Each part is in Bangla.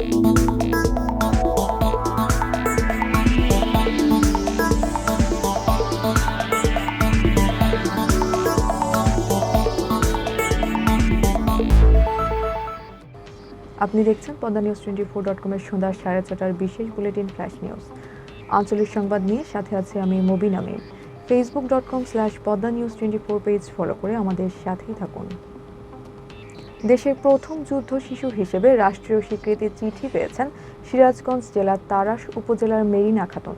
আপনি দেখছেন Padma news twenty four dot কমের সন্ধ্যা সাড়ে ছটার বিশেষ বুলেটিন ফ্ল্যাশ নিউজ। আঞ্চলিক সংবাদ নিয়ে সাথে আছে আমি Mobin Amin Facebook dot com slash Padma news twenty four page follow করে আমাদের সাথেই থাকুন। দেশের প্রথম যুদ্ধ শিশু হিসেবে রাষ্ট্রীয় স্বীকৃতি চিঠি পেয়েছেন সিরাজগঞ্জ জেলার তারাস উপজেলার মেরিনা খাতুন।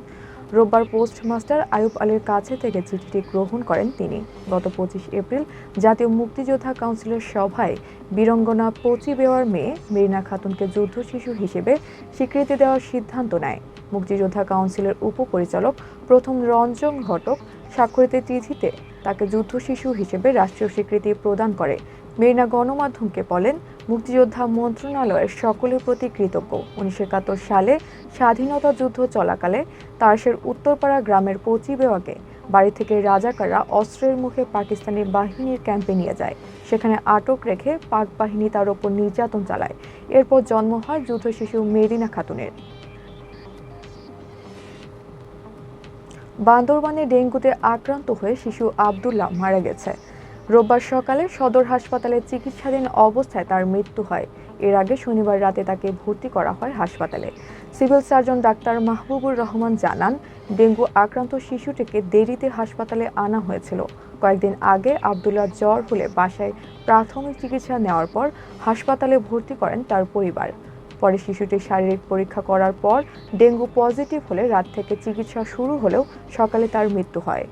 রোববার পোস্টমাস্টার আয়ুব আলীর কাছে থেকে চিঠিটি গ্রহণ করেন তিনি। গত পঁচিশ এপ্রিল জাতীয় মুক্তিযোদ্ধা কাউন্সিলের সভায় বীরঙ্গনা পচি বেওয়ার মেয়ে মেরিনা খাতুনকে যুদ্ধ শিশু হিসেবে স্বীকৃতি দেওয়ার সিদ্ধান্ত নেয়। মুক্তিযোদ্ধা কাউন্সিলের উপপরিচালক প্রথম রঞ্জন ঘটক স্বাক্ষরিত চিঠিতে তাকে যুদ্ধ শিশু হিসেবে রাষ্ট্রীয় স্বীকৃতি প্রদান করে। মেরিনা গণমাধ্যমকে বলেন, মুক্তিযোদ্ধা মন্ত্রণালয়ের সকলের প্রতি কৃতজ্ঞ। উনিশশো একাত্তর সালে স্বাধীনতা যুদ্ধ চলাকালে তারসের উত্তরপাড়া গ্রামের পচি বেওয়াকে বাড়ি থেকে রাজাকাররা অস্ত্রের মুখে পাকিস্তানি বাহিনীর ক্যাম্পে নিয়ে যায়। সেখানে আটক রেখে পাক বাহিনী তার ওপর নির্যাতন চালায়। এরপর জন্ম হয় যুদ্ধ শিশু মেরিনা খাতুনের। বান্দরবানে ডেঙ্গুতে আক্রান্ত হয়ে শিশু আবদুল্লাহ মারা গেছে। রোববার সকালে সদর হাসপাতালে চিকিৎসাধীন অবস্থায় তার মৃত্যু হয়। এর আগে শনিবার রাতে তাকে ভর্তি করা হয় হাসপাতালে। Civil surgeon doctor Mahbubur Rahman জানান, ডেঙ্গু আক্রান্ত শিশুটিকে দেরিতে হাসপাতালে আনা হয়েছিল। কয়েকদিন আগে আবদুল্লাহ জ্বর হলে বাসায় প্রাথমিক চিকিৎসা নেওয়ার পর হাসপাতালে ভর্তি করেন তার পরিবার। পরে শিশুটির শারীরিক পরীক্ষা করার পর ডেঙ্গু পজিটিভ হলে রাত থেকে চিকিৎসা শুরু হলেও সকালে তার মৃত্যু হয়।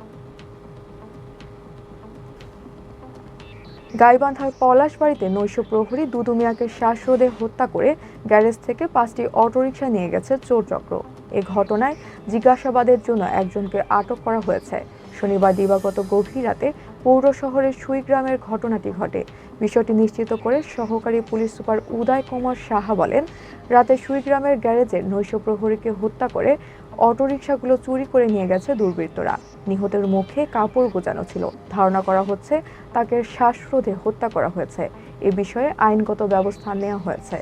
গাইবান্ধার পলাশবাড়িতে নৈশ প্রহরী দুদু মিয়াকে শ্বাসরোধে হত্যা করে গ্যারেজ থেকে পাঁচটি অটোরিকশা নিয়ে গেছে চোরচক্র। এ ঘটনায় জিজ্ঞাসাবাদের জন্য একজনকে আটক করা হয়েছে। শনিবার দিবাগত গভীর রাতে পৌর শহরের সুইগ্রামের ঘটনাটি ঘটে। বিষয়টি নিশ্চিত করে সহকারী পুলিশ সুপার উদয় কুমার সাহা বলেন, রাতে সুইগ্রামের গ্যারেজে নৈশ প্রহরীকে হত্যা করে অটোরিকশাগুলো চুরি করে নিয়ে গেছে দুর্বৃত্তরা। নিহতের মুখে কাপড় গোজানো ছিল। ধারণা করা হচ্ছে তাকে শ্বাসরোধে হত্যা করা হয়েছে। এ বিষয়ে আইনগত ব্যবস্থা নেওয়া হয়েছে।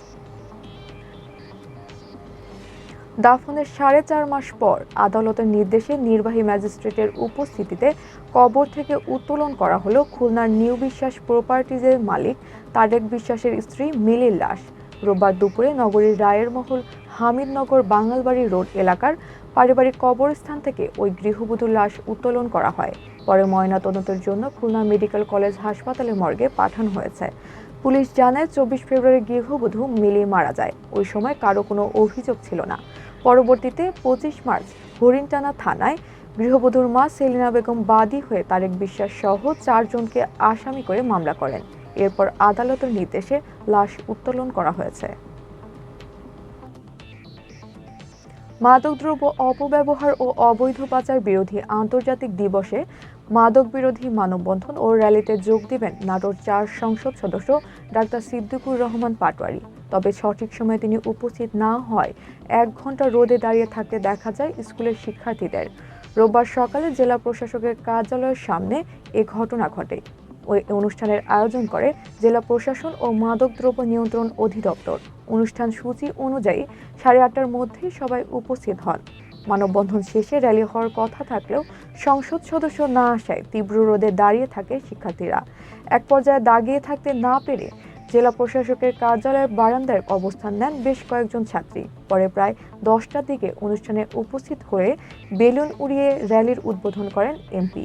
দাফনের সাড়ে চার মাস পর আদালতের নির্দেশে নির্বাহী ম্যাজিস্ট্রেটের উপস্থিতিতে কবর থেকে উত্তোলন করা হলো খুলনার নিউ বিশ্বাস প্রপার্টিজের মালিক তারেক বিশ্বাসের স্ত্রী মিলির লাশ। রোববার দুপুরে নগরীর রায়ের মহল হামিদনগর বাঙালবাড়ি রোড এলাকার পারিবারিক কবরস্থান থেকে ওই গৃহবধূর লাশ উত্তোলন করা হয়। পরে ময়নাতদন্তের জন্য খুলনা মেডিকেল কলেজ হাসপাতালের মর্গে পাঠানো হয়েছে। পুলিশ জানায়, চব্বিশ ফেব্রুয়ারি গৃহবধূ মিলি মারা যায়। ওই সময় কারও কোনো অভিযোগ ছিল না। পরবর্তীতে পঁচিশ মার্চ হরিণটানা থানায় গৃহবধূর মা সেলিনা বেগম বাদী হয়ে তারেক বিশ্বাস সহ চারজনকে আসামি করে মামলা করেন। এরপর আদালতের নির্দেশে লাশ উত্তোলন করা হয়েছে। মাদকদ্রব্য অপব্যবহার ও অবৈধ পাচার বিরোধী আন্তর্জাতিক দিবসে মাদক বিরোধী মানববন্ধন ও র্যালিতে যোগ দিবেন নাটোর চার সংসদ সদস্য ডাক্তার সিদ্দিকুর রহমান পাটোয়ারি। তবে সঠিক সময়ে তিনি উপস্থিত না হয়, এক ঘণ্টা রোদে দাঁড়িয়ে থাকতে দেখা যায় স্কুলের শিক্ষার্থীদের। রোববার সকালে জেলা প্রশাসকের কার্যালয়ের সামনে এ ঘটনা ঘটে। ওই অনুষ্ঠানের আয়োজন করে জেলা প্রশাসন ও মাদকদ্রব্য নিয়ন্ত্রণ অধিদপ্তর। অনুষ্ঠান সূচি অনুযায়ী সাড়ে আটটার মধ্যেই সবাই উপস্থিত হন। মানববন্ধন শেষে র্যালি হওয়ার কথা থাকলেও সংসদ সদস্য না আসায় তীব্র রোদে দাঁড়িয়ে থাকে শিক্ষার্থীরা। এক পর্যায়ে দাগিয়ে থাকতে না পেরে জেলা প্রশাসকের কার্যালয়ের বারান্দায় অবস্থান নেন বেশ কয়েকজন ছাত্রী। পরে প্রায় দশটার দিকে অনুষ্ঠানে উপস্থিত হয়ে বেলুন উড়িয়ে র্যালির উদ্বোধন করেন এমপি।